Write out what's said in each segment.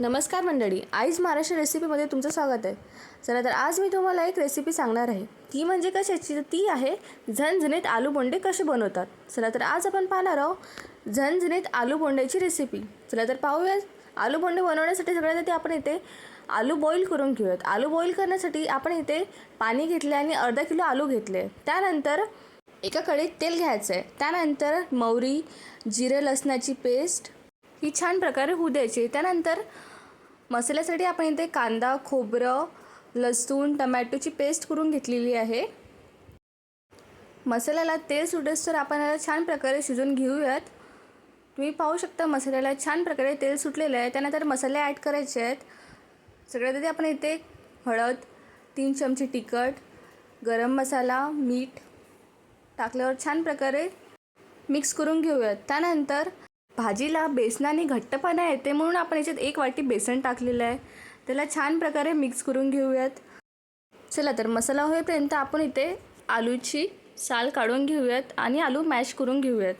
नमस्कार मंडळी आईज महाराष्ट्र रेसिपीमध्ये तुमचं स्वागत आहे. चला तर आज मी तुम्हाला एक रेसिपी सांगणार आहे. ती म्हणजे कशाची तर ती आहे झणझणीत आलू बोंडे कसे बनवतात? चला तर आज आपण पाहणार आहोत झणझणीत आलू बोंड्याची रेसिपी. चला तर पाहूया. आलू बोंडे बनवण्यासाठी सगळ्यात आधी आपण इथे आलू बॉईल करून घेऊयात. आलू बॉईल करण्यासाठी आपण इथे पाणी घेतले आणि अर्धा किलो आलू घेतले त्यानंतर एका कढईत तेल घ्यायचं आहे त्यानंतर मोहरी जिरे लसणाची पेस्ट ही छान प्रकारे होऊ द्यायची. त्यानंतर मसाल्यासाठी आपण इथे कांदा खोबरं लसूण टमॅटोची पेस्ट करून घेतलेली आहे. मसाल्याला तेल सुटेस तर आपण याला छान प्रकारे शिजून घेऊयात. तुम्ही पाहू शकता मसाल्याला छान प्रकारे तेल सुटलेलं आहे. त्यानंतर मसाले ॲड करायचे आहेत. सगळ्यात आधी आपण इथे हळद तीन चमचे तिखट गरम मसाला मीठ टाकल्यावर छान प्रकारे मिक्स करून घेऊयात. त्यानंतर भाजीला बेसनाने घट्टपणा येते म्हणून आपण याच्यात एक वाटी बेसन टाकलेलं आहे. त्याला छान प्रकारे मिक्स करून घेऊयात. चला तर मसाला होईपर्यंत आपण इथे आलूची साल काढून घेऊयात आणि आलू मॅश करून घेऊयात.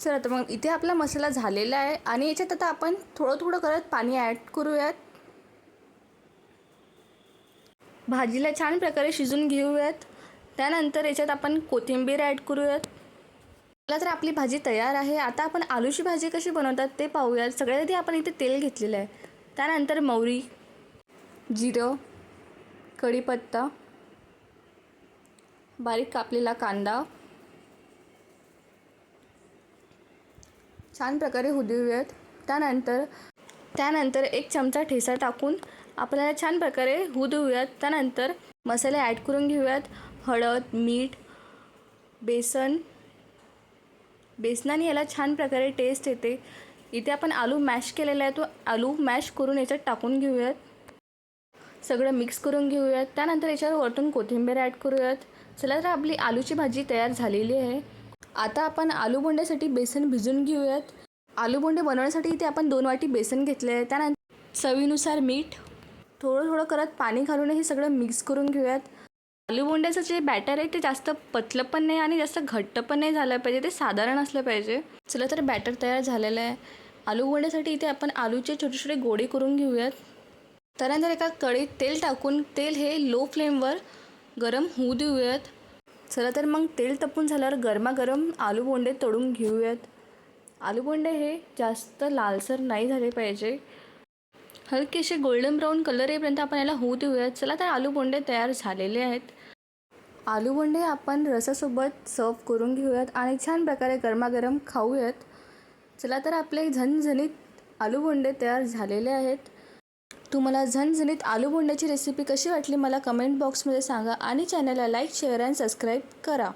चला तर मग इथे आपला मसाला झालेला आहे आणि याच्यात आता आपण थोडं थोडं करत पाणी ॲड करूयात. भाजीला छान प्रकारे शिजून घेऊयात. त्यानंतर याच्यात आपण कोथिंबीर ॲड करूयात. मला तर आपली भाजी तयार आहे. आता आपण आलूची भाजी कशी बनवतात ते पाहूयात. सगळ्यात आधी आपण इथे तेल घेतलेलं आहे. त्यानंतर मौरी जिरं कढीपत्ता बारीक कापलेला कांदा. छान होऊ देऊयात त्यानंतर त्यानंतर एक चमचा ठेसा टाकून आपल्याला छान प्रकारे होऊ देऊयात त्यानंतर मसाले ॲड करून घेऊयात. हळद मीठ बेसन. बेसनाने याला छान प्रकारे टेस्ट येते. इथे आपण आलू मॅश केलेला आहे. तो आलू मॅश करून याच्यात टाकून घेऊयात. सगळं मिक्स करून घेऊयात. त्यानंतर याच्यावर वरतून कोथिंबीर ॲड करूयात. चला तर आपली आलूची भाजी तयार झालेली आहे. आता आपण आलू बोंड्यासाठी बेसन भिजून घेऊयात. आलू बोंडे बनवण्यासाठी इथे आपण दोन वाटी बेसन घेतले आहे. त्यानंतर चवीनुसार मीठ थोडं थोडं करत पाणी घालून हे सगळं मिक्स करून घेऊयात. आलू बोंड्याचं जे बॅटर आहे ते जास्त पतलं पण नाही आणि जास्त घट्ट पण नाही झालं पाहिजे ते साधारण असलं पाहिजे. चला तर बॅटर तयार झालेलं आहे. आलू बोंड्यासाठी इथे आपण आलूचे छोटे छोटे गोळे करून घेऊयात. त्यानंतर एका कढईत तेल टाकून तेल हे लो फ्लेमवर गरम होऊ देऊयात. चला तर मग तेल तपून झाल्यावर गरमागरम आलू बोंडे तळून घेऊयात. आलू बोंडे हे जास्त लालसर नाही झाले पाहिजे. हलकेसे गोल्डन ब्राऊन कलर येईपर्यंत आपण याला होऊ देऊयात. चला तर आलू बोंडे तयार झालेले आहेत. आलू बोंडे आपण रसासोबत सर्व करून घेऊयात आणि छान प्रकारे गरमागरम खाऊयात. चला तर आपले झणझणीत आलू बोंडे तयार झालेले आहेत. तुम्हाला झणझणीत आलू बोंड्याची रेसिपी कशी वाटली मला कमेंट बॉक्समध्ये सांगा आणि चॅनलला लाईक शेअर अँड सबस्क्राईब करा.